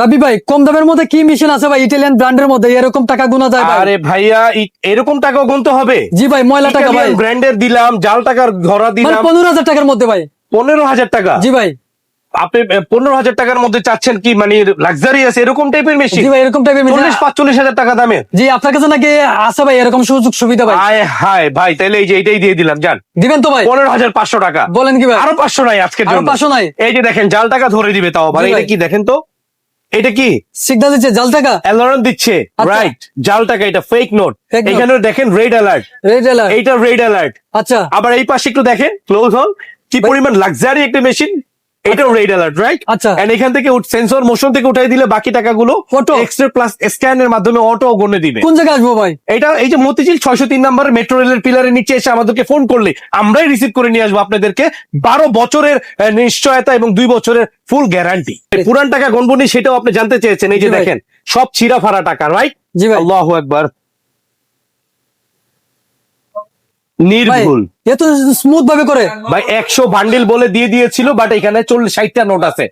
রাবি ভাই কম দামের মধ্যে কি মেশিন আছে ভাই? ইটালিয়ান ব্র্যান্ডের মধ্যে এরকম টাকা গুনা যায় আরে ভাইয়া এরকম টাকাও গুনতে হবে। জি ভাই ময়লা টাকা ভাই। ব্র্যান্ডের দিলাম জাল টাকার মানে দিলাম। পনেরো হাজার টাকার মধ্যে ভাই। পনেরো হাজার টাকা? জি ভাই। আপনি পনেরো হাজার টাকার মধ্যে চাচ্ছেন কি? মানে লাক্সারিয়াস এরকম টাইপের মেশিন এরকম টাইপের মেশিন চল্লিশ পাঁচচল্লিশ হাজার টাকা দামের জি আপনার কাছে নাকি আছে ভাই এরকম সুযোগ সুবিধা ভাই? আয় হায় ভাই তাহলে এই যে এটাই দিয়ে দিলাম জান। দিবেন তো ভাই? পনেরো হাজার পাঁচশো টাকা। বলেন কি ভাই? আরও পাঁচশো নাই আজকে 500 নাই? এই যে দেখেন জাল টাকা ধরে দিবে তাও। ভাই ভাই। এটা কি দেখেন তো? এটা কি? সিগনাল দিচ্ছে জাল টাকা? অ্যালার্ম দিচ্ছে আচ্ছা। রাইট জাল টাকা এটা ফেক নোট এখানে দেখেন রেড অ্যালার্ট রেড অ্যালার্ট এটা রেড অ্যালার্ট আচ্ছা। আবার এই পাশে একটু দেখেন ক্লোজ হল। কি পরিমাণ লাক্সারি একটা মেশিন এটাও রেড অ্যালার্ট রাইট আচ্ছা। এন্ড এখান থেকে সেন্সর মোশন থেকে উঠাই দিলে বাকি টাকাগুলো Auto। এক্সরে প্লাস স্ক্যানের মাধ্যমে অটো গণে দিবে। কোন জায়গায় আসব ভাই? এটা এই যে মতিঝিল ছয়শো তিন নম্বর মেট্রো রেলের পিলারের নিচে এসে আমাদেরকে ফোন করলে আমরাই রিসিভ করে নিয়ে আসব আপনাদেরকে বারো বছরের নিশ্চয়তা এবং দুই বছরের ফুল গ্যারান্টি পুরান টাকা গণবনি সেটাও আপনি জানতে চেয়েছেন। এই যে দেখেন সব ছিঁড়া ফাড়া টাকা রাইট জি ভাই। আল্লাহ একবার ভাই নির্ভুল। এত স্মুথ ভাবে করে। ভাই একশো বান্ডিল বলে দিয়ে দিয়েছিল বাট এখানে চল্লিশ ষাটটা নোট আছে।